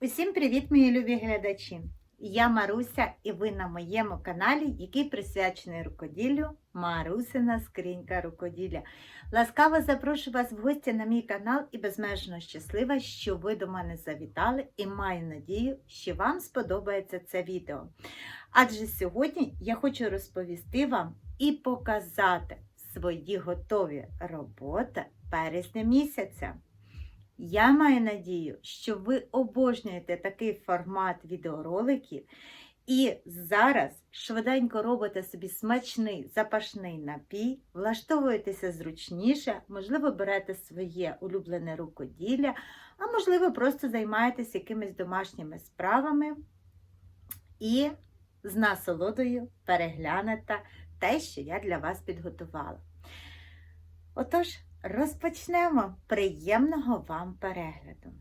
Усім привіт, мої любі глядачі! Я Маруся, і ви на моєму каналі, який присвячений рукоділлю Марусина скринька рукоділля. Ласкаво запрошую вас в гості на мій канал і безмежно щаслива, що ви до мене завітали, і маю надію, що вам сподобається це відео. Адже сьогодні я хочу розповісти вам і показати свої готові роботи березня місяця. Я маю надію, що ви обожнюєте такий формат відеороликів і зараз швиденько робите собі смачний запашний напій, влаштовуєтеся зручніше, можливо, берете своє улюблене рукоділля, а можливо, просто займаєтесь якимись домашніми справами і з насолодою переглянете те, що я для вас підготувала. Отож, Розпочнемо приємного вам перегляду.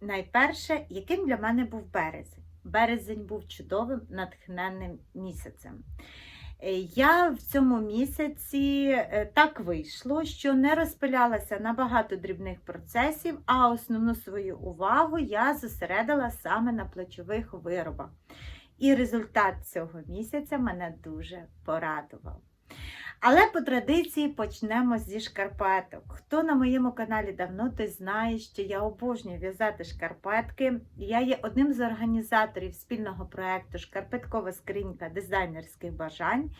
Найперше, яким для мене був березень? Березень був чудовим натхненним місяцем. Е, Я в цьому місяці е, так вийшло, що не розпилялася на багато дрібних процесів, а основну свою увагу я зосередила саме на плечових виробах. І результат цього місяця мене дуже порадував. Але по традиції почнемо зі шкарпеток. Хто на моєму каналі давно, той знає, що я обожнюю в'язати шкарпетки. Я є одним з організаторів спільного проєкту Шкарпеткова скринька дизайнерських бажань.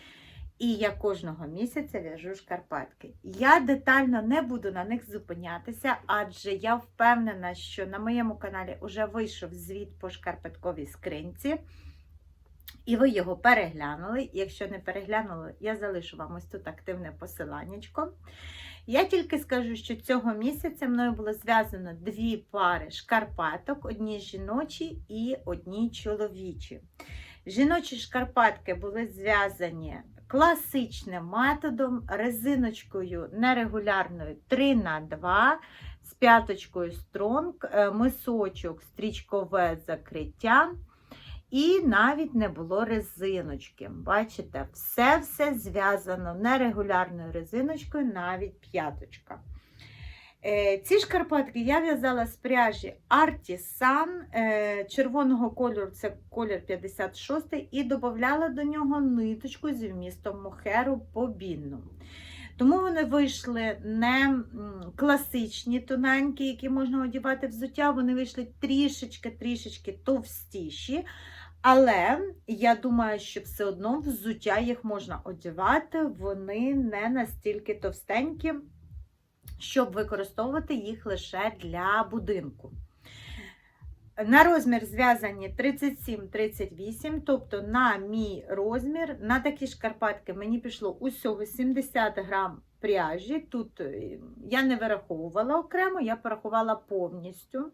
І я кожного місяця в'яжу шкарпетки. Я детально не буду на них зупинятися, адже я впевнена, що на моєму каналі вже вийшов звіт по шкарпетковій скринці. І ви його переглянули. Якщо не переглянули, я залишу вам ось тут активне посиланнячко. Я тільки скажу, що цього місяця мною було зв'язано дві пари шкарпеток, одні жіночі і одні чоловічі. Жіночі шкарпетки були зв'язані класичним методом, резиночкою нерегулярною 3х2, з п'яточкою стронг, е, мисочок, стрічкове закриття. І навіть не було резиночки. Бачите, все-все зв'язано нерегулярною резиночкою, навіть п'яточка. Е, Ці шкарпетки я в'язала з пряжі Artisan е, червоного кольору, це колір 56 і додавала до нього ниточку зі вмістом мохеру побінну. Тому вони вийшли не класичні тоненькі, які можна одягати взуття, вони вийшли трішечки-трішечки товстіші. Але я думаю, що все одно взуття їх можна одягати, вони не настільки товстенькі, щоб використовувати їх лише для будинку. На розмір зв'язані 37-38, тобто на мій розмір, на такі шкарпетки мені пішло усього 70 грам пряжі. Тут я не вираховувала окремо, я порахувала повністю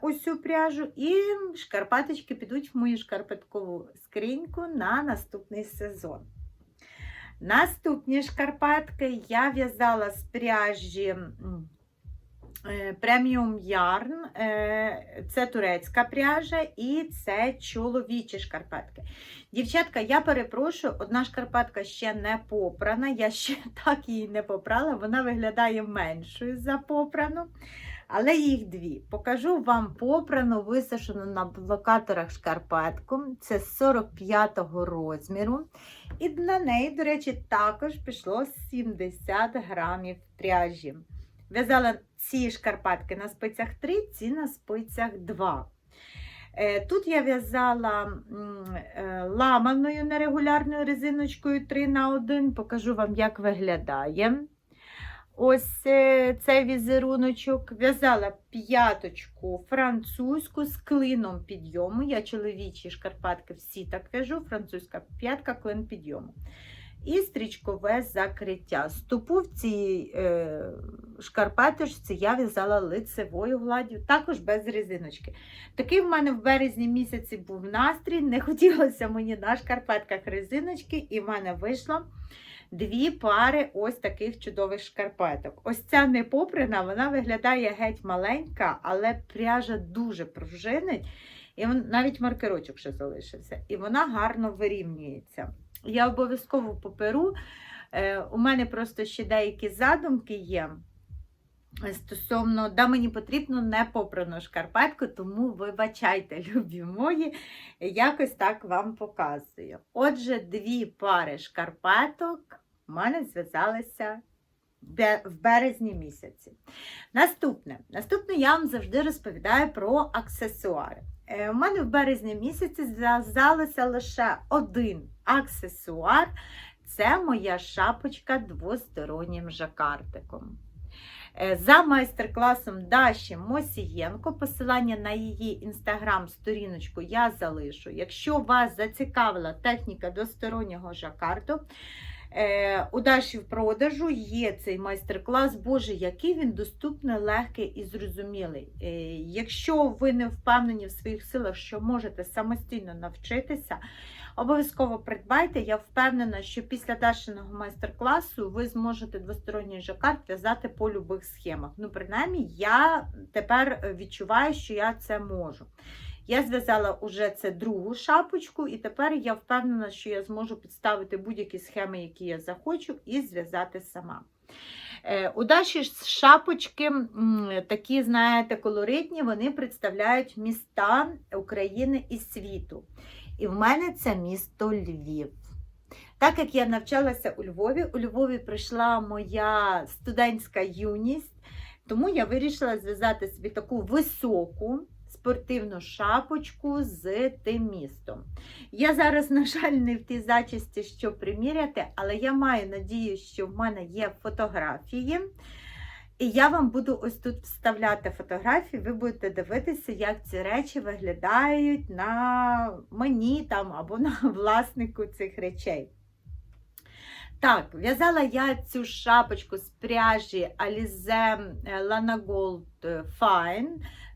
ось цю пряжу, і шкарпеточки підуть в мою шкарпеткову скриньку на наступний сезон. Наступні шкарпетки я в'язала з пряжі преміум ярн, це турецька пряжа і це чоловічі шкарпетки. Дівчатка, я перепрошую, одна шкарпетка ще не попрана, я ще так її не попрала, вона виглядає меншою за попрану. Але їх дві. Покажу вам попрану, висушену на блокаторах шкарпетку. Це 45-го розміру. І на неї, до речі, також пішло 70 грамів пряжі. В'язала ці шкарпетки на спицях 3, ці на спицях 2. Е, тут я в'язала е, ламаною нерегулярною резиночкою 3 на 1 покажу вам, як виглядає. Ось е, цей візеруночок. В'язала п'яточку французьку з клином підйому. Я чоловічі шкарпатки всі так в'яжу, французька п'ятка клин підйому. І стрічкове закриття. Стопу в цій е, шкарпеточці я в'язала лицевою гладдю, також без резиночки. Такий в мене в березні місяці був настрій, не хотілося мені на шкарпетках резиночки, і в мене вийшло дві пари ось таких чудових шкарпеток. Ось ця непоприна, вона виглядає геть маленька, але пряжа дуже пружинить. І навіть маркерочок ще залишився. І вона гарно вирівнюється. Я обов'язково поперу. Е, у мене просто ще деякі задумки є. Стосовно, да, мені потрібно непопрану шкарпетку, тому вибачайте, любі мої, якось так вам показую. Отже, дві пари шкарпеток в мене зв'язалися в березні місяці. Наступне. Наступне я вам завжди розповідаю про аксесуари. Е, У мене в березні місяці зв'язалося лише один аксесуар. Це моя шапочка двостороннім жакартиком. Е, За майстер-класом Даші Мосієнко, посилання на її інстаграм-сторіночку я залишу. Якщо вас зацікавила техніка двостороннього жакарту, е, у Даші в продажу є цей майстер-клас. Боже, який він доступний, легкий і зрозумілий. Е, Якщо ви не впевнені в своїх силах, що можете самостійно навчитися, Обов'язково придбайте. Я впевнена, що після Дашиного майстер-класу ви зможете двосторонній жакард в'язати по любих схемах. Ну, принаймні, я тепер відчуваю, що я це можу. Я зв'язала уже це другу шапочку, і тепер я впевнена, що я зможу підставити будь-які схеми, які я захочу, і зв'язати сама. Е, У ж шапочки такі, знаєте, колоритні, вони представляють міста України і світу. І в мене це місто Львів. Так як я навчалася у Львові, у Львові прийшла моя студентська юність, тому я вирішила зв'язати собі таку високу спортивну шапочку з тим містом. Я зараз, на жаль, не в тій зачісті, що приміряти, але я маю надію, що в мене є фотографії. І я вам буду ось тут вставляти фотографії, ви будете дивитися, як ці речі виглядають на мені там або на власнику цих речей. Так, в'язала я цю шапочку з пряжі Alize Lana Gold Fine,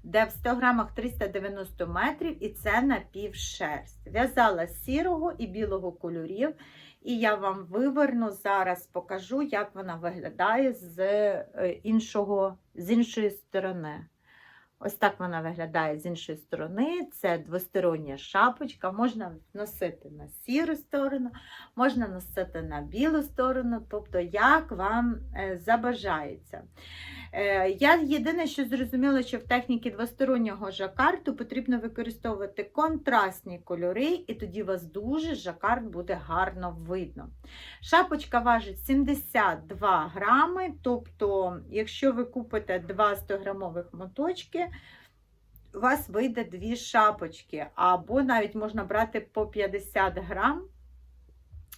де в 100 грамах 390 метрів, і це напівшерсть. В'язала з сірого і білого кольорів. І я вам виверну зараз, покажу, як вона виглядає з, е, іншого, з іншої сторони. Ось так вона виглядає з іншої сторони. Це двостороння шапочка. Можна носити на сіру сторону, можна носити на білу сторону, тобто як вам е, забажається. Е, Я єдине, що зрозуміла, що в техніці двостороннього жакарту потрібно використовувати контрастні кольори, і тоді вас дуже жакард буде гарно видно. Шапочка важить 72 грами, тобто, якщо ви купите 2 100-грамових моточки, у вас вийде дві шапочки, або навіть можна брати по 50 грам.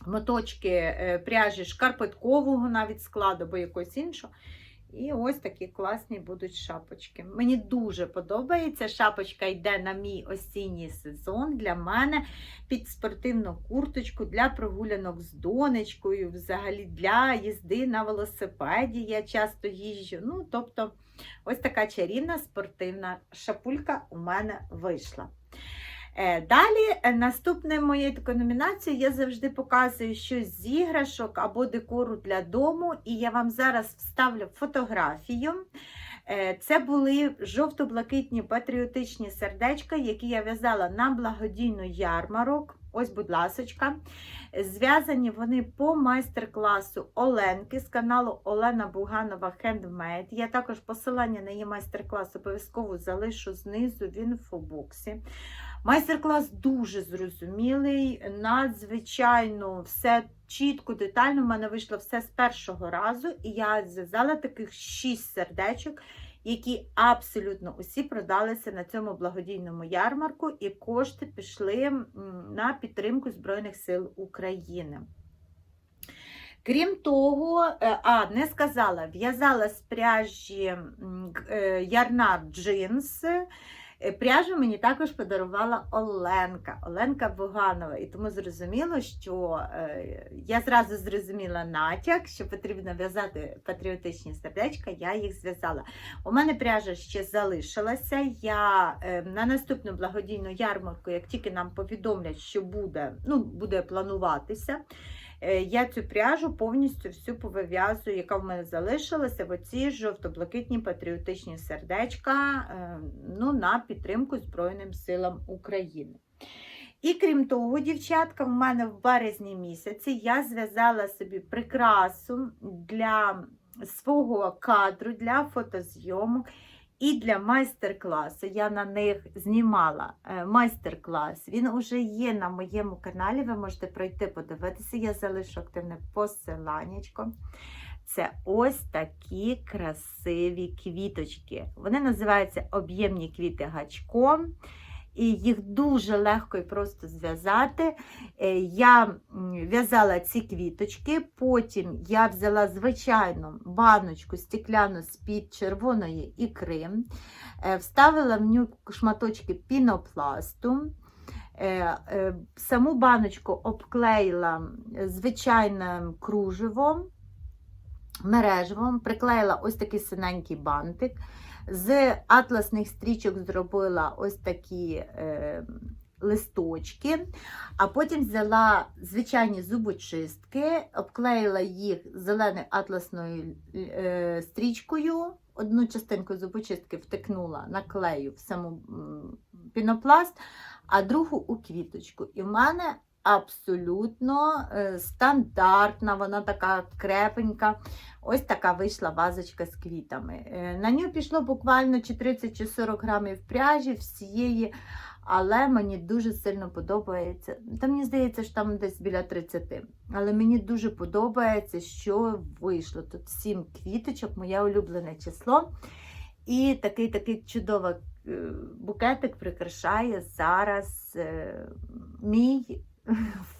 Моточки е, пряжі шкарпеткового навіть складу, або якогось іншого. І ось такі класні будуть шапочки. Мені дуже подобається. Шапочка йде на мій осінній сезон для мене під спортивну курточку для прогулянок з донечкою, взагалі для їзди на велосипеді. Я часто їжджу. Ну, тобто, ось така чарівна спортивна шапулька у мене вийшла. Е, Далі, е, наступною моєю такою номінацією я завжди показую щось з іграшок або декору для дому, і я вам зараз вставлю фотографію. Е, Це були жовто-блакитні патріотичні сердечка, які я в'язала на благодійну ярмарок. Ось, будь ласочка. Зв'язані вони по майстер-класу Оленки з каналу Олена Буганова Handmade. Я також посилання на її майстер-клас обов'язково залишу знизу в інфобоксі. Майстер-клас дуже зрозумілий, надзвичайно все чітко, детально. У мене вийшло все з першого разу, і я зв'язала таких шість сердечок, які абсолютно усі продалися на цьому благодійному ярмарку, і кошти пішли на підтримку Збройних сил України. Крім того, е, а, не сказала, в'язала з пряжі е, ярна джинс. Е, Пряжу мені також подарувала Оленка, Оленка Буганова. І тому зрозуміло, що е, я зразу зрозуміла натяк, що потрібно в'язати патріотичні сердечка, я їх зв'язала. У мене пряжа ще залишилася. Я е, на наступну благодійну ярмарку, як тільки нам повідомлять, що буде, ну, буде плануватися. Е, Я цю пряжу повністю всю повив'язую, яка в мене залишилася, в оці жовто-блакитні патріотичні сердечка е, ну, на підтримку Збройним силам України. І крім того, дівчатка, в мене в березні місяці я зв'язала собі прикрасу для свого кадру для фотозйомок і для майстер-класу. Я на них знімала е, майстер-клас. Він уже є на моєму каналі. Ви можете пройти подивитися. Я залишу активне посиланнячко. Це ось такі красиві квіточки. Вони називаються об'ємні квіти гачком. І їх дуже легко і просто зв'язати. Е, Я в'язала ці квіточки, потім я взяла звичайну баночку стекляну з-під червоної ікри, е, вставила в нього шматочки пінопласту. е, Саму баночку обклеїла звичайним кружевом, мережевом, приклеїла ось такий синенький бантик. З атласних стрічок зробила ось такі е, листочки, а потім взяла звичайні зубочистки, обклеїла їх зеленою атласною е, стрічкою. Одну частинку зубочистки втикнула на клею в саму пінопласт, а другу у квіточку. І в мене абсолютно е, стандартна, вона така крепенька. Ось така вийшла вазочка з квітами. Е, На нього пішло буквально чи 30 чи 40 грамів пряжі всієї, але мені дуже сильно подобається. Та мені здається, що там десь біля 30. Але мені дуже подобається, що вийшло. Тут 7 квіточок, моє улюблене число. І такий такий чудовий е, букетик прикрашає зараз мій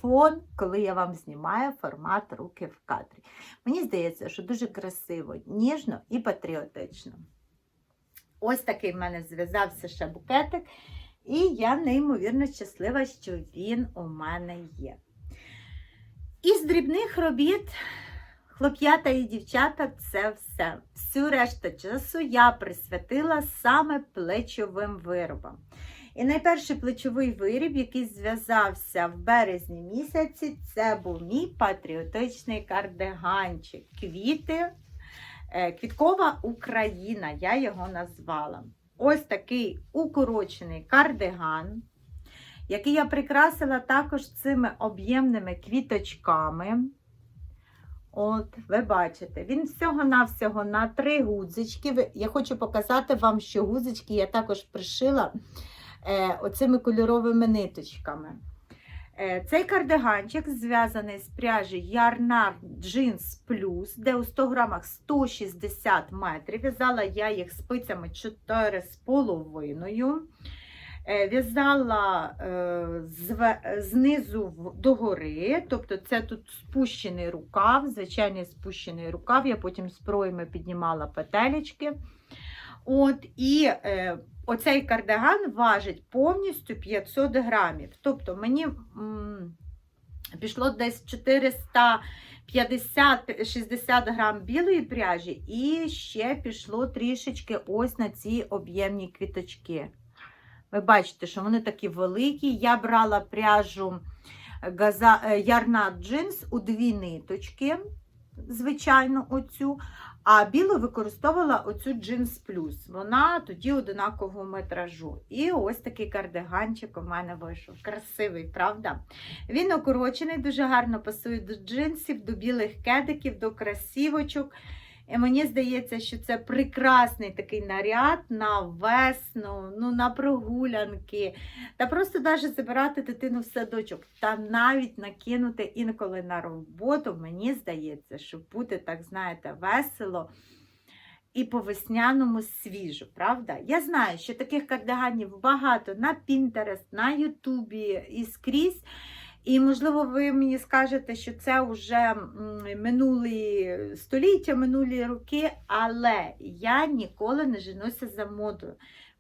фон, коли я вам знімаю формат руки в кадрі. Мені здається, що дуже красиво, ніжно і патріотично. Ось такий в мене зв'язався ще букетик, і я неймовірно щаслива, що він у мене є. Із дрібних робіт, хлоп'ята і дівчата, це все. Всю решту часу я присвятила саме плечовим виробам. І найперший плечовий виріб, який зв'язався в березні місяці, це був мій патріотичний кардиганчик. Квіти, е, Квіткова Україна, я його назвала. Ось такий укорочений кардиган, який я прикрасила також цими об'ємними квіточками. От, ви бачите, він всього-навсього на три гудзички. Я хочу показати вам, що гудзички я також пришила оцими кольоровими ниточками. Е, цей кардиганчик зв'язаний з пряжі Ярнар Jeans Plus, де у 100 грамах 160 метрів. В'язала я їх спицями 4,5. Е, В'язала е, знизу догори, тобто це тут спущений рукав, звичайний спущений рукав. Я потім з проями піднімала петелечки. От, і е, оцей кардиган важить повністю 500 грамів. Тобто мені м, пішло десь 450-60 грам білої пряжі, і ще пішло трішечки ось на ці об'ємні квіточки. Ви бачите, що вони такі великі. Я брала пряжу газа, е, Ярнат джинс у дві ниточки, звичайно, оцю. А білу використовувала оцю джинс плюс. Вона тоді одинакового метражу. І ось такий кардиганчик у мене вийшов. Красивий, правда? Він укорочений, дуже гарно пасує до джинсів, до білих кедиків, до красівочок. І мені здається, що це прекрасний такий наряд на весну, ну, на прогулянки, та просто навіть забирати дитину в садочок, та навіть накинути інколи на роботу. Мені здається, що буде так, знаєте, весело і по весняному свіжо, правда? Я знаю, що таких кардиганів багато на Pinterest, на Ютубі і скрізь. І, можливо, ви мені скажете, що це вже минулі століття, минулі роки, але я ніколи не женуся за модою.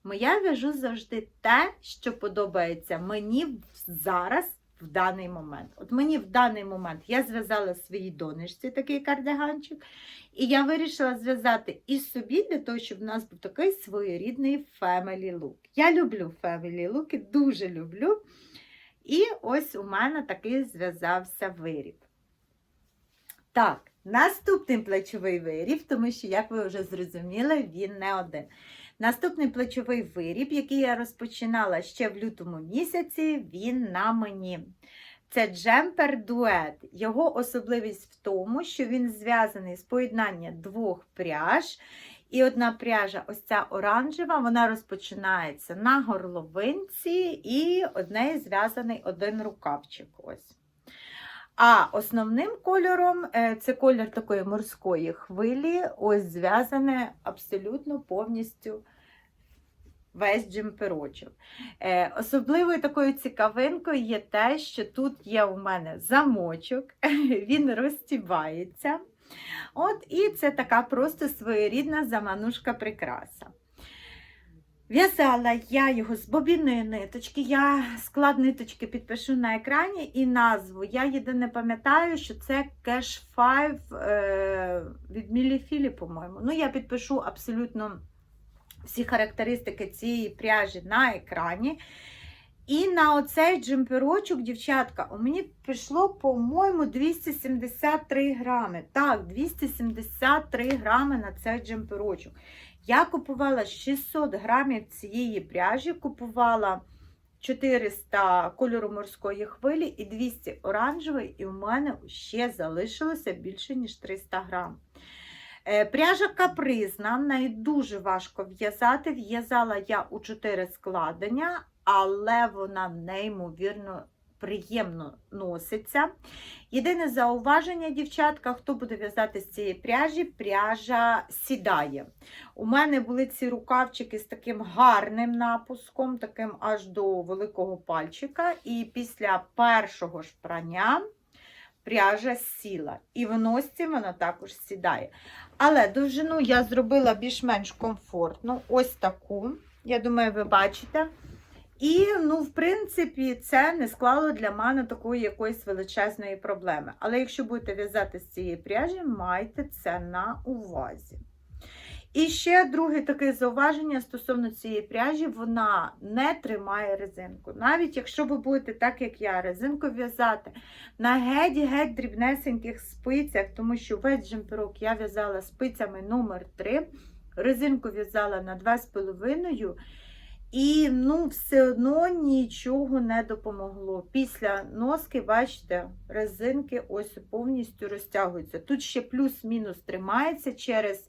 Моя в'яжу завжди те, що подобається мені зараз, в даний момент. От мені в даний момент я зв'язала своїй донечці такий кардиганчик, і я вирішила зв'язати і собі для того, щоб в нас був такий своєрідний family look. Я люблю family look, дуже люблю. І ось у мене такий зв'язався виріб. Так, наступний плечовий виріб, тому що, як ви вже зрозуміли, він не один. Наступний плечовий виріб, який я розпочинала ще в лютому місяці, він на мені. Це джемпер дует. Його особливість в тому, що він зв'язаний з поєднання двох пряж. І одна пряжа, ось ця оранжева, вона розпочинається на горловинці, і однею зв'язаний один рукавчик. Ось. А основним кольором е, це колір такої морської хвилі, ось зв'язане абсолютно повністю весь джемперочок. Е, Особливою такою цікавинкою є те, що тут є у мене замочок, він розтібається. От, І це така просто своєрідна заманушка прикраса. В'язала я його з бобінної ниточки. Я склад ниточки підпишу на екрані і назву. Я єдине пам'ятаю, що це Cash 5 е, від Міліфілі, по-моєму. Ну, я підпишу абсолютно всі характеристики цієї пряжі на екрані. І на оцей джемперочок, дівчатка, у мені пішло, по-моєму, 273 грами. Так, 273 грами на цей джемперочок. Я купувала 600 грамів цієї пряжі, купувала 400 кольору морської хвилі і 200 оранжевої, і у мене ще залишилося більше, ніж 300 грам. Е, Пряжа капризна, в неї дуже важко в'язати. В'язала я у 4 складення, але вона неймовірно приємно носиться. Єдине зауваження, дівчатка, хто буде в'язати з цієї пряжі, пряжа сідає. У мене були ці рукавчики з таким гарним напуском, таким аж до великого пальчика. І після першого ж прання пряжа сіла. І в носці вона також сідає. Але довжину я зробила більш-менш комфортну, ось таку. Я думаю, ви бачите. І, ну, в принципі, це не склало для мене такої якоїсь величезної проблеми. Але якщо будете в'язати з цієї пряжі, майте це на увазі. І ще друге таке зауваження стосовно цієї пряжі, вона не тримає резинку. Навіть якщо ви будете, так як я, резинку в'язати на геть-геть дрібнесеньких спицях, тому що весь джемперок я в'язала спицями номер 3 резинку в'язала на 2,5. І ну, все одно нічого не допомогло. Після носки, бачите, резинки ось повністю розтягуються. Тут ще плюс-мінус тримається через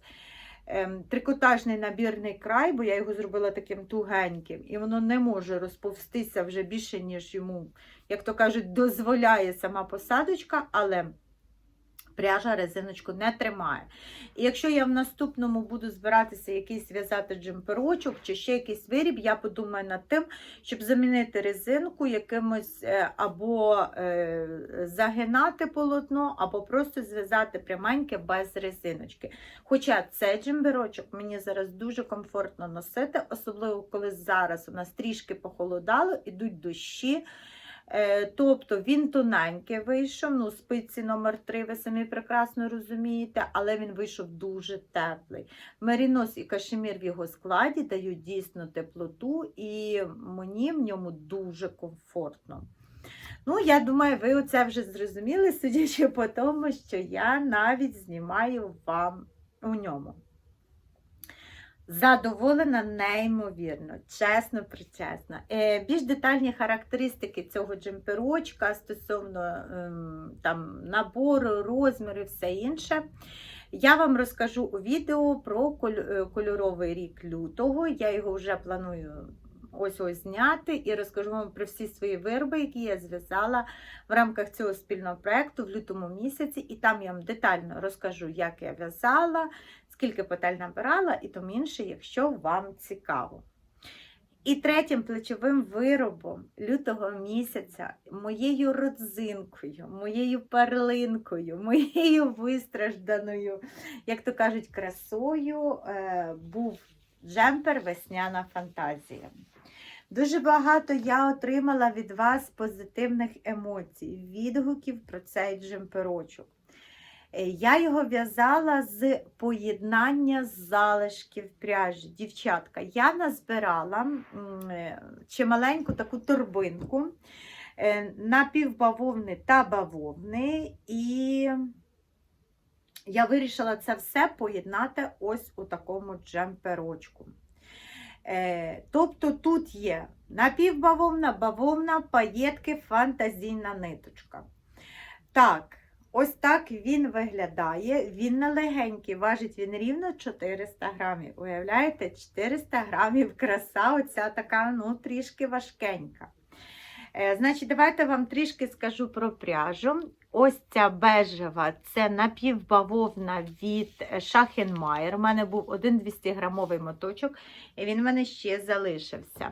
ем, трикотажний набірний край, бо я його зробила таким тугеньким, і воно не може розповстися вже більше, ніж йому, як то кажуть, дозволяє сама посадочка, але пряжа резиночку не тримає. І якщо я в наступному буду збиратися якийсь в'язати джемперочок чи ще якийсь виріб, я подумаю над тим, щоб замінити резинку якимось е, або е, загинати полотно, або просто зв'язати пряменьке без резиночки. Хоча цей джемперочок мені зараз дуже комфортно носити, особливо коли зараз у нас трішки похолодало, ідуть дощі. Е, Тобто він тоненький вийшов, ну, спиці номер 3 ви самі прекрасно розумієте, але він вийшов дуже теплий. Мерінос і кашемір в його складі дають дійсно теплоту, і мені в ньому дуже комфортно. Ну, я думаю, ви оце вже зрозуміли, судячи по тому, що я навіть знімаю вам у ньому. Задоволена неймовірно, чесно, причесно. Е, більш детальні характеристики цього джемперочка стосовно ем, там, набору, розміру і все інше. Я вам розкажу у відео про е, кольоровий рік лютого. Я його вже планую ось ось зняти і розкажу вам про всі свої вироби, які я зв'язала в рамках цього спільного проєкту в лютому місяці. І там я вам детально розкажу, як я в'язала, скільки петель набирала і тому інше, якщо вам цікаво. І третім плечовим виробом лютого місяця, моєю родзинкою, моєю перлинкою, моєю вистражданою, як то кажуть, красою е, був джемпер Весняна фантазія. Дуже багато я отримала від вас позитивних емоцій, відгуків про цей джемперочок. Е, Я його в'язала з поєднання залишків пряжі. Дівчатка, я назбирала е, чималеньку таку торбинку е, напівбавовни та бавовни, і я вирішила це все поєднати ось у такому джемперочку. Тобто тут є напівбавовна, бавовна, паєтки, фантазійна ниточка. Так, ось так він виглядає. Він не легенький, важить він рівно 400 грамів. Уявляєте, 400 грамів краса, оця така, ну, трішки важкенька. Е, Значить, давайте вам трішки скажу про пряжу. Ось ця бежева це напівбавовна від Шахенмайер. У мене був один 200 грамовий моточок, і він в мене ще залишився.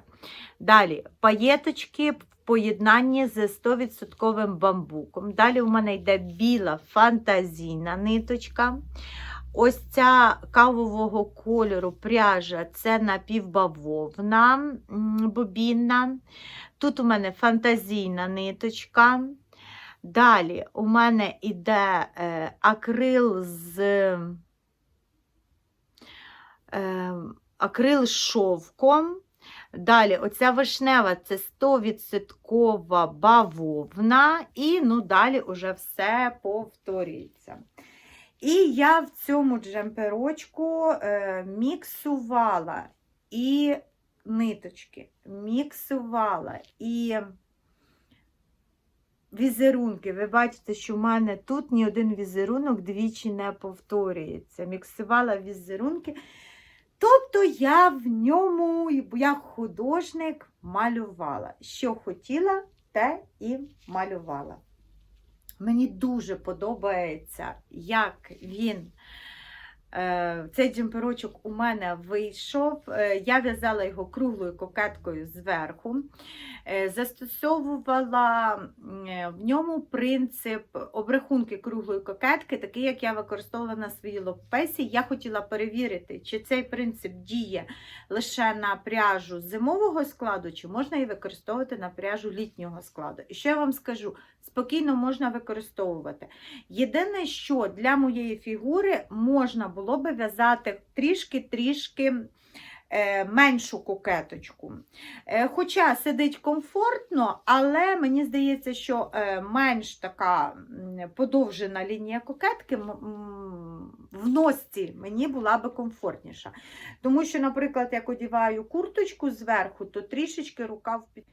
Далі паєточки в поєднанні з 100% бамбуком. Далі у мене йде біла фантазійна ниточка. Ось ця кавового кольору пряжа це напівбавовна бобінна. Тут у мене фантазійна ниточка. Далі у мене йде е, акрил з е, акрил з шовком. Далі, оця вишнева це 100% бавовна, і ну, далі уже все повторюється. І я в цьому джемперочку е, міксувала і ниточки, міксувала і візерунки. Ви бачите, що в мене тут ні один візерунок двічі не повторюється. Міксувала візерунки. Тобто я в ньому, як художник, малювала. Що хотіла, те і малювала. Мені дуже подобається, як він. Е, Цей джемперочок у мене вийшов. Е, Я в'язала його круглою кокеткою зверху. Е, Застосовувала в ньому принцип обрахунки круглої кокетки, такий, як я використовувала на своїй локпесі. Я хотіла перевірити, чи цей принцип діє лише на пряжу зимового складу, чи можна її використовувати на пряжу літнього складу. І що я вам скажу? Спокійно можна використовувати. Єдине, що для моєї фігури можна було би в'язати трішки-трішки е, меншу кокеточку. Е, Хоча сидить комфортно, але мені здається, що е, менш така подовжена лінія кокетки в носці мені була би комфортніша. Тому що, наприклад, як одіваю курточку зверху, то трішечки рукав під.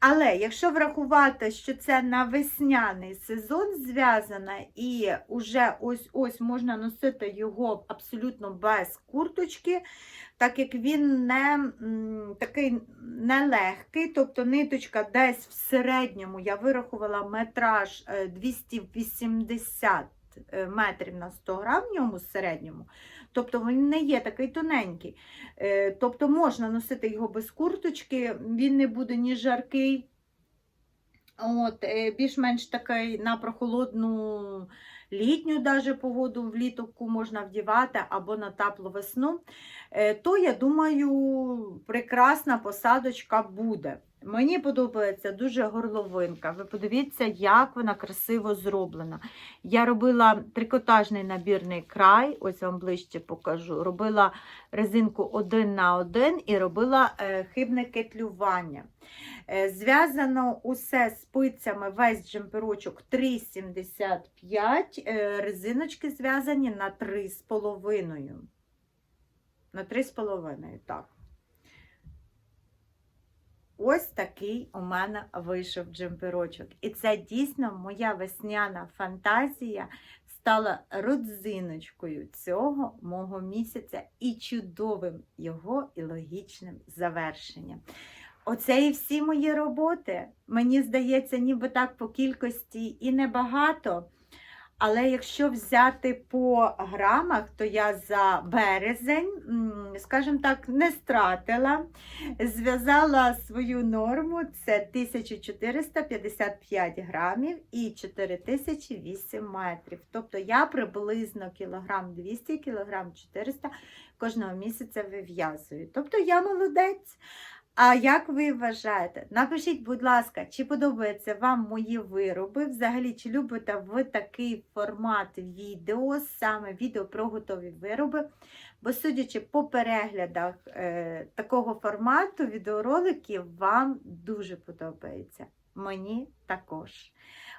Але якщо врахувати, що це на весняний сезон зв'язано, і вже ось-ось можна носити його абсолютно без курточки, так як він не такий нелегкий, тобто ниточка десь в середньому, я вирахувала метраж е, 280 е, метрів на 100 грам в ньому середньому. Тобто він не є такий тоненький. Е, Тобто можна носити його без курточки, він не буде ні жаркий. От, е, більш-менш такий на прохолодну літню даже погоду влітку можна вдівати або на теплу весну, Е, то я думаю, прекрасна посадочка буде. Мені подобається дуже горловинка. Ви подивіться, як вона красиво зроблена. Я робила трикотажний набірний край, ось вам ближче покажу. Робила резинку один на один і робила е, хибне кетлювання. Е, Зв'язано усе спицями, весь джемперочок 3,75, е, резиночки зв'язані на 3,5. На 3,5, так. Ось такий у мене вийшов джемперочок. І це дійсно моя весняна фантазія стала родзиночкою цього мого місяця і чудовим його і логічним завершенням. Оце і всі мої роботи. Мені здається, ніби так по кількості і небагато. Але якщо взяти по грамах, то я за березень, скажімо так, не стратила. Зв'язала свою норму, це 1455 грамів і 4008 метрів. Тобто я приблизно кілограм 200, кілограм 400 кожного місяця вив'язую. Тобто я молодець. А як ви вважаєте? Напишіть, будь ласка, чи подобаються вам мої вироби? Взагалі, чи любите ви такий формат відео, саме відео про готові вироби? Бо, судячи по переглядах е, такого формату відеороликів, вам дуже подобається. Мені також.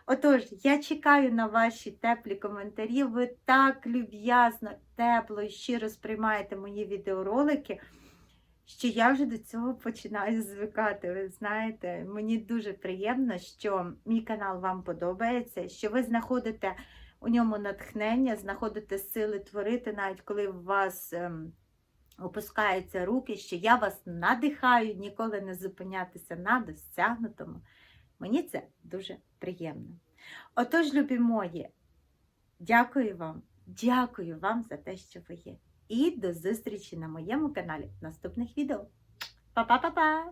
Отож, я чекаю на ваші теплі коментарі. Ви так люб'язно, тепло і щиро сприймаєте мої відеоролики що я вже до цього починаю звикати. Ви знаєте, мені дуже приємно, що мій канал вам подобається, що ви знаходите у ньому натхнення, знаходите сили творити, навіть коли у вас ем, опускаються руки, що я вас надихаю ніколи не зупинятися на досягнутому. Мені це дуже приємно. Отож, любі мої, дякую вам, дякую вам за те, що ви є. І до зустрічі на моєму каналі в наступних відео. Па-па-па-па!